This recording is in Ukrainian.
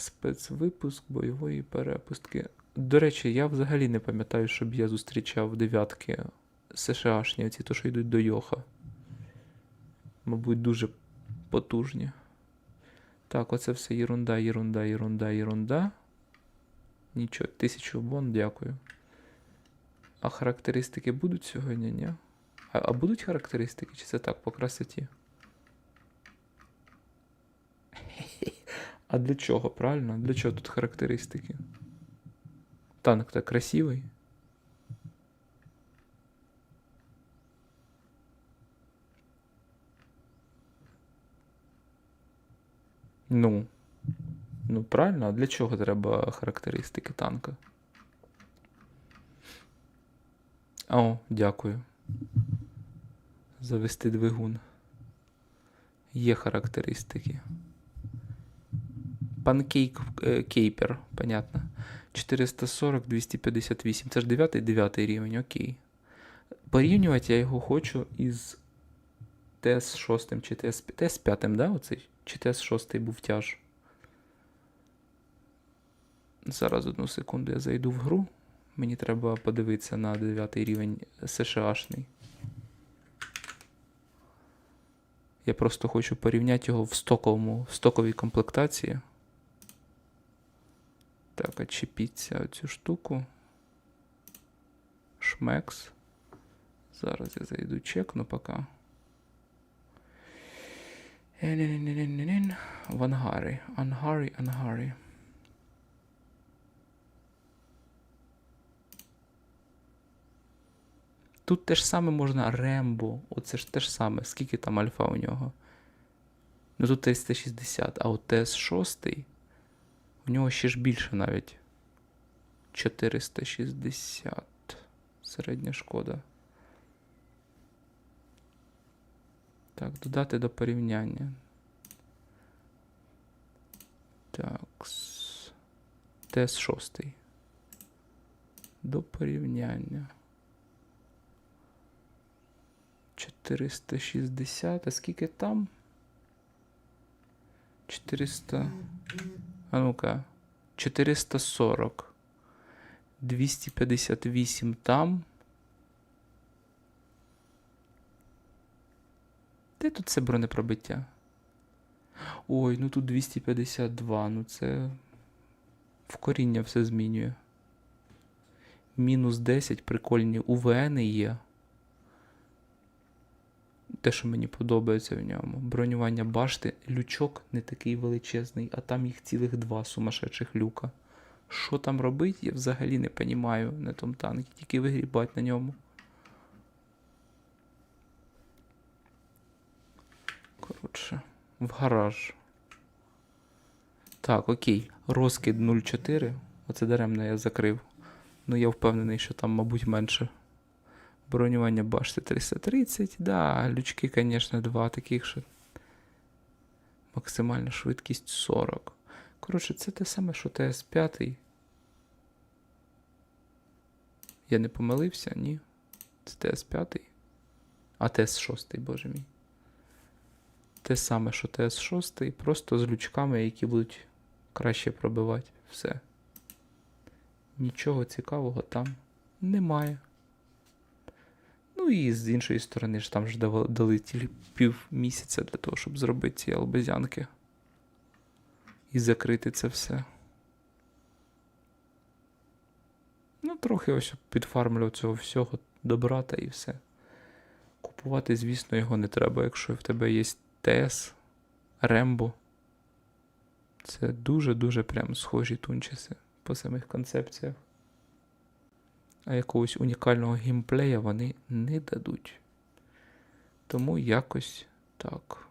Спецвипуск бойової перепустки. До речі, я взагалі не пам'ятаю, щоб я зустрічав дев'ятки СШАшні, оці то, що йдуть до Йоха. Мабуть, дуже потужні. Так, оце все єрунда, єрунда, єрунда, єрунда. Нічого, тисячу бон, дякую. А характеристики будуть сьогодні, ні? А, а будуть характеристики, чи це так по красоті? А для чого, правильно? Для чого тут характеристики? Танк так красивий. Ну. Ну, правильно, а для чого треба характеристики танка? О, дякую. Завести двигун. Є характеристики. Панкейк кейпер, понятно. 440, 258. Це ж 9 9 рівень, окей. Порівнювати я його хочу із ТС 6 чи ТС, ТС 5, да, оцей? Чи ТС 6 був тяж. Зараз одну секунду я зайду в гру. Мені треба подивитися на 9 рівень США-шний. Я просто хочу порівняти його в стоковому, в стоковій комплектації. Так, очіпіться оцю штуку. Шмекс. Зараз я зайду чекну поки. В ангарі. Ангарі, ангарі. Тут те ж саме можна Рембо. Оце ж те ж саме. Скільки там альфа у нього? Ну тут ТС-60, а от ТС-6 нього ще ж більше навіть. 460. Середня шкода. Так, додати до порівняння. Так. с- ТС-6. До порівняння. 460. А скільки там? 400. А ну-ка. 440. 258 там. Де тут це бронепробиття? Ой, ну тут 252. Ну це. В коріння все змінює. Мінус 10 прикольні УВН є. Те, що мені подобається в ньому. Бронювання башти, лючок не такий величезний, а там їх цілих два сумасшедших люка. Що там робить, я взагалі не розумію на тому танкі, тільки вигрібати на ньому. Коротше, в гараж. Так, окей. Розкид 0,4. Оце даремно я закрив. Ну, я впевнений, що там, мабуть, менше. Бронювання башти 330. Да, лючки, звісно, два таких, що. Максимальна швидкість 40. Коротше, це те саме, що ТС5. Я не помилився, ні. Це ТС5. А ТС6, боже мій. Те саме, що ТС6, просто з лючками, які будуть краще пробивати. Все. Нічого цікавого там немає. Ну і з іншої сторони ж там ж дали тільки пів місяця для того, щоб зробити ці албезянки. І закрити це все. Ну, трохи ось підфармлю цього всього добра та і все. Купувати, звісно, його не треба, якщо в тебе є ТС, Рембо. Це дуже-дуже прям схожі тунчиси по самих концепціях. А якогось унікального геймплея вони не дадуть. Тому якось так.